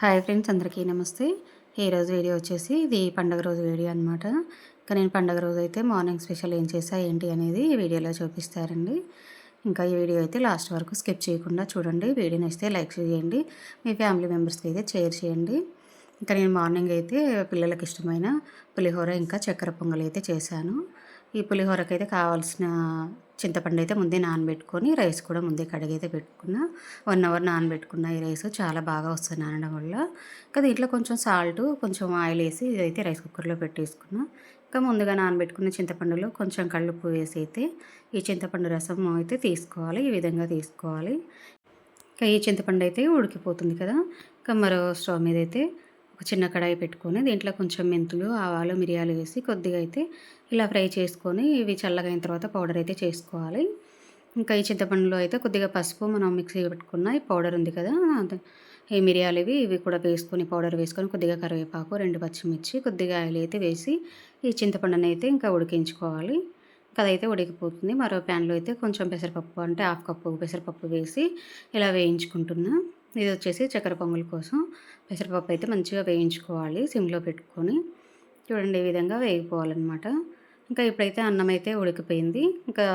Hi friends అందరికీ నమస్తే. ఈరోజు వీడియో వచ్చేసి ఇది పండగ రోజు వీడియో అనమాట ఇంకా నేను పండగ రోజు అయితే మార్నింగ్ స్పెషల్ ఏం చేసా ఏంటి అనేది ఈ వీడియోలో చూపిస్తారండి ఇంకా ఈ వీడియో అయితే లాస్ట్ వరకు స్కిప్ చేయకుండా చూడండి. వీడియోని నచ్చితే లైక్ చేయండి. మీ ఫ్యామిలీ మెంబర్స్కి అయితే షేర్ చేయండి. ఇంకా నేను మార్నింగ్ అయితే పిల్లలకి ఇష్టమైన పులిహోర ఇంకా చక్కెర పొంగల్ అయితే చేశాను. ఈ పులిహోరకి అయితే కావాల్సిన చింతపండు అయితే ముందే నానబెట్టుకొని రైస్ కూడా ముందే కడిగైతే పెట్టుకున్న. వన్ అవర్ నానబెట్టుకున్న ఈ రైస్ చాలా బాగా వస్తుంది నానడం వల్ల. ఇంకా దీంట్లో కొంచెం సాల్ట్ కొంచెం ఆయిల్ వేసి ఇదైతే రైస్ కుక్కర్లో పెట్టేసుకున్నా. ఇంకా ముందుగా నానబెట్టుకున్న చింతపండులో కొంచెం కళ్ళుప్పు వేసి అయితే ఈ చింతపండు రసం అయితే తీసుకోవాలి ఈ విధంగా తీసుకోవాలి. ఇంకా ఈ చింతపండు అయితే ఉడికిపోతుంది కదా. ఇంకా మరో స్టవ్ మీద అయితే ఒక చిన్న కడాయి పెట్టుకొని దీంట్లో కొంచెం మెంతులు ఆవాలు మిరియాలు వేసి కొద్దిగా అయితే ఇలా ఫ్రై చేసుకొని ఇవి చల్లగా అయిన తర్వాత పౌడర్ అయితే చేసుకోవాలి. ఇంకా ఈ చింతపండులో అయితే కొద్దిగా పసుపు మనం మిక్సీ పెట్టుకున్న ఈ పౌడర్ ఉంది కదా ఈ మిరియాలు ఇవి ఇవి కూడా వేసుకొని పౌడర్ వేసుకొని కొద్దిగా కరివేపాకు రెండు పచ్చిమిర్చి కొద్దిగా ఆయిల్ అయితే వేసి ఈ చింతపండుని అయితే ఇంకా ఉడికించుకోవాలి. అదైతే ఉడికిపోతుంది. మరో ప్యాన్లో అయితే కొంచెం పెసరపప్పు అంటే హాఫ్ కప్పు పెసరపప్పు వేసి ఇలా వేయించుకుంటున్నాను ఇది వచ్చేసి చక్కెర పొంగల్ కోసం. పెసరపప్పు అయితే మంచిగా వేయించుకోవాలి సిమ్లో పెట్టుకొని. చూడండి ఈ విధంగా వేగిపోవాలన్నమాట. ఇంకా ఇప్పుడైతే అన్నం అయితే ఉడికిపోయింది. ఇంకా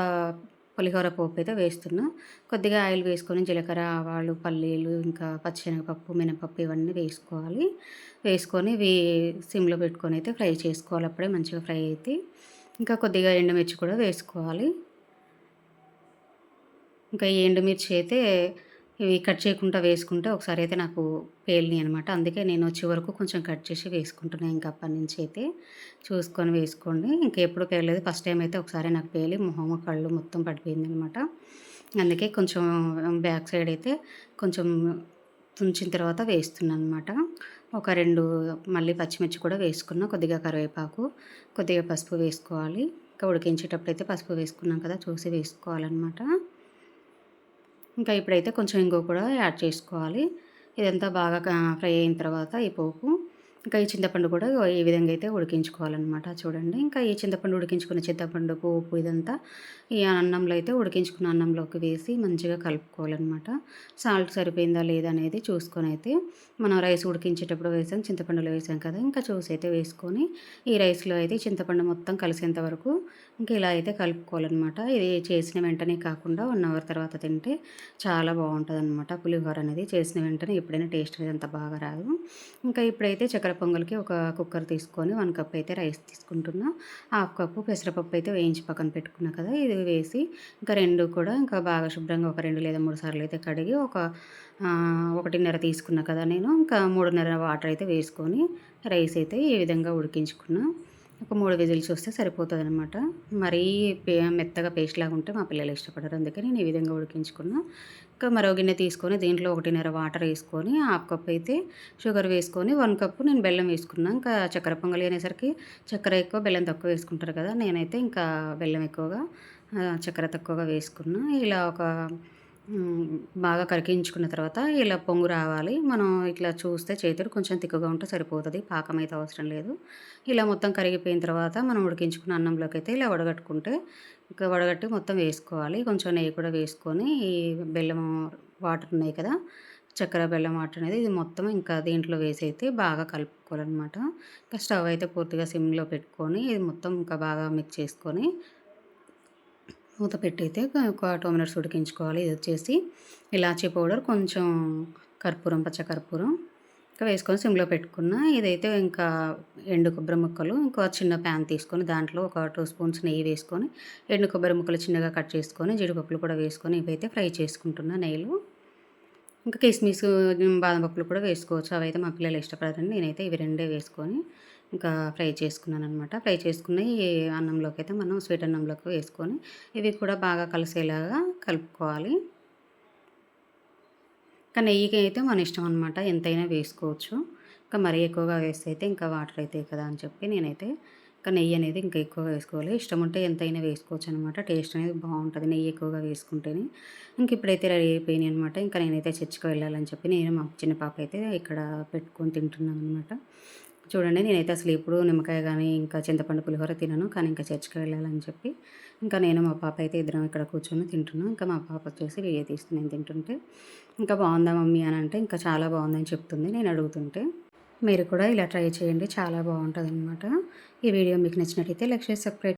పులిహోర పోపు అయితే వేస్తున్నా. కొద్దిగా ఆయిల్ వేసుకొని జీలకర్ర ఆవాలు పల్లీలు ఇంకా పచ్చిశనగపప్పు మినపప్పు ఇవన్నీ వేసుకోవాలి. వేసుకొని ఇవి సిమ్లో పెట్టుకొని అయితే ఫ్రై చేసుకోవాలి. అప్పుడే మంచిగా ఫ్రై అయితే ఇంకా కొద్దిగా ఎండుమిర్చి కూడా వేసుకోవాలి. ఇంకా ఈ ఎండుమిర్చి అయితే ఇవి కట్ చేయకుండా వేసుకుంటే ఒకసారి అయితే నాకు పేలిని అనమాట అందుకే నేను వచ్చే వరకు కొంచెం కట్ చేసి వేసుకుంటున్నాను ఇంకా అప్పటి నుంచి అయితే. చూసుకొని వేసుకోండి. ఇంకెప్పుడు పేర్లేదు ఫస్ట్ టైం అయితే ఒకసారి నాకు పేలి మొహం కళ్ళు మొత్తం పడిపోయింది అనమాట అందుకే కొంచెం బ్యాక్ సైడ్ అయితే కొంచెం తుంచిన తర్వాత వేస్తున్నాను అనమాట ఒక రెండు మళ్ళీ పచ్చిమిర్చి కూడా వేసుకున్నా. కొద్దిగా కరివేపాకు కొద్దిగా పసుపు వేసుకోవాలి. ఇంకా ఉడికించేటప్పుడు అయితే పసుపు వేసుకున్నాం కదా చూసి వేసుకోవాలన్నమాట. ఇంకా ఇప్పుడైతే కొంచెం ఇంకో కూడా యాడ్ చేసుకోవాలి. ఇదంతా బాగా ఫ్రై అయిన తర్వాత ఈ పోపు ఇంకా ఈ చింతపండు కూడా ఈ విధంగా అయితే ఉడికించుకోవాలన్నమాట చూడండి. ఇంకా ఈ చింతపండు ఉడికించుకున్న చింతపండు పోపు ఇదంతా ఈ అన్నంలో అయితే ఉడికించుకున్న అన్నంలోకి వేసి మంచిగా కలుపుకోవాలన్నమాట. సాల్ట్ సరిపోయిందా లేదా అనేది చూసుకొని అయితే మనం రైస్ ఉడికించేటప్పుడు వేసాం చింతపండులో వేసాం కదా ఇంకా చూసి అయితే వేసుకొని ఈ రైస్లో అయితే చింతపండు మొత్తం కలిసేంత వరకు ఇంకా ఇలా అయితే కలుపుకోవాలన్నమాట. ఇది చేసిన వెంటనే కాకుండా వన్ అవర్ తర్వాత తింటే చాలా బాగుంటుంది అనమాట పులిహోర అనేది చేసిన వెంటనే ఎప్పుడైనా టేస్ట్ అనేది అంత బాగా రాదు. ఇంకా ఇప్పుడైతే చక్కెర చక్కెర పొంగల్కి ఒక కుక్కర్ తీసుకొని వన్ కప్ అయితే రైస్ తీసుకుంటున్నా. హాఫ్ కప్పు పెసరపప్పు అయితే వేయించి పక్కన పెట్టుకున్నా కదా ఇది వేసి ఇంకా రెండు కూడా ఇంకా బాగా శుభ్రంగా ఒక రెండు లేదా మూడు సార్లు అయితే కడిగి ఒక ఒకటిన్నర తీసుకున్నా కదా నేను. ఇంకా మూడున్నర వాటర్ అయితే వేసుకొని రైస్ అయితే ఈ విధంగా ఉడికించుకున్నా. ఒక మూడు విజిల్స్ వస్తే సరిపోతుంది అనమాట మరీ మెత్తగా పేస్ట్ లాగా ఉంటే మా పిల్లలు ఇష్టపడరు. అందుకని నేను ఈ విధంగా ఉడికించుకున్నా. ఇంకా మరో గిన్నె తీసుకొని దీంట్లో ఒకటిన్నర వాటర్ వేసుకొని హాఫ్ కప్ అయితే షుగర్ వేసుకొని వన్ కప్పు నేను బెల్లం వేసుకున్నాను ఇంకా చక్కెర పొంగలి అనేసరికి చక్కెర ఎక్కువ బెల్లం తక్కువ వేసుకుంటారు కదా నేనైతే ఇంకా బెల్లం ఎక్కువగా చక్కెర తక్కువగా వేసుకున్నా. ఇలా ఒక బాగా కరిగించుకున్న తర్వాత ఇలా పొంగు రావాలి. మనం ఇట్లా చూస్తే చేతుడు కొంచెం తిక్కుగా ఉంటే సరిపోతుంది. పాకం అయితే అవసరం లేదు. ఇలా మొత్తం కరిగిపోయిన తర్వాత మనం ఉడికించుకున్న అన్నంలోకి అయితే ఇలా వడగట్టుకుంటే ఇంకా వడగట్టి మొత్తం వేసుకోవాలి. కొంచెం నెయ్యి కూడా వేసుకొని ఈ బెల్లం వాటర్ ఉన్నాయి కదా చక్కెర బెల్లం వాటర్ అనేది ఇది మొత్తం ఇంకా దీంట్లో వేసి అయితే బాగా కలుపుకోవాలన్నమాట. ఇంకా స్టవ్ అయితే పూర్తిగా సిమ్లో పెట్టుకొని ఇది మొత్తం ఇంకా బాగా మిక్స్ చేసుకొని మూత పెట్టి అయితే ఒక టూ మినిట్స్ ఉడికించుకోవాలి. ఇది వచ్చేసి ఇలాచీ పౌడర్ కొంచెం కర్పూరం పచ్చ కర్పూరం ఇంకా వేసుకొని సిమ్లో పెట్టుకున్న. ఇదైతే ఇంకా ఎండు కొబ్బరి ముక్కలు ఇంకో చిన్న ప్యాన్ తీసుకొని దాంట్లో ఒక టూ స్పూన్స్ నెయ్యి వేసుకొని ఎండు కొబ్బరి ముక్కలు చిన్నగా కట్ చేసుకొని జీడిపప్పులు కూడా వేసుకొని ఇవైతే ఫ్రై చేసుకుంటున్నా నెయ్యిలో. ఇంకా కిస్మిస్ బాదం పప్పులు కూడా వేసుకోవచ్చు. అవైతే మా పిల్లలు ఇష్టపడరండి. నేనైతే ఇవి రెండే వేసుకొని ఇంకా ఫ్రై చేసుకున్నాను అనమాట ఫ్రై చేసుకుని అన్నంలోకి అయితే మనం స్వీట్ అన్నంలోకి వేసుకొని ఇవి కూడా బాగా కలిసేలాగా కలుపుకోవాలి. ఇంకా నెయ్యికి అయితే మన ఇష్టం అనమాట ఎంతైనా వేసుకోవచ్చు. ఇంకా మరీ ఎక్కువగా వేస్తే అయితే ఇంకా వాటర్ అయితే కదా అని చెప్పి నేనైతే ఇంకా నెయ్యి అనేది ఇంకా ఎక్కువగా వేసుకోవాలి. ఇష్టం ఉంటే ఎంతైనా వేసుకోవచ్చు అనమాట టేస్ట్ అనేది బాగుంటుంది నెయ్యి ఎక్కువగా వేసుకుంటేనే. ఇంక ఇప్పుడైతే రెడీ అయిపోయినాయి అనమాట ఇంకా నేనైతే చర్చికి వెళ్ళాలని చెప్పి నేను మా చిన్న పాప అయితే ఇక్కడ పెట్టుకొని తింటున్నాను అనమాట చూడండి నేనైతే అసలు ఇప్పుడు నిమ్మకాయ కానీ ఇంకా చింతపండు పులిహోర తినను. కానీ ఇంకా చర్చికి వెళ్ళాలని చెప్పి ఇంకా నేను మా పాప అయితే ఇద్దరం ఇక్కడ కూర్చొని తింటున్నాను ఇంకా మా పాప వచ్చేసి వీడియో తీస్తుంది. నేను తింటుంటే ఇంకా బాగుందా మమ్మీ? అని అంటే ఇంకా చాలా బాగుందని చెప్తుంది. నేను అడుగుతుంటే మీరు కూడా ఇలా ట్రై చేయండి. చాలా బాగుంటుంది అనమాట ఈ వీడియో మీకు నచ్చినట్టయితే లైక్ చేసి సబ్స్క్రైబ్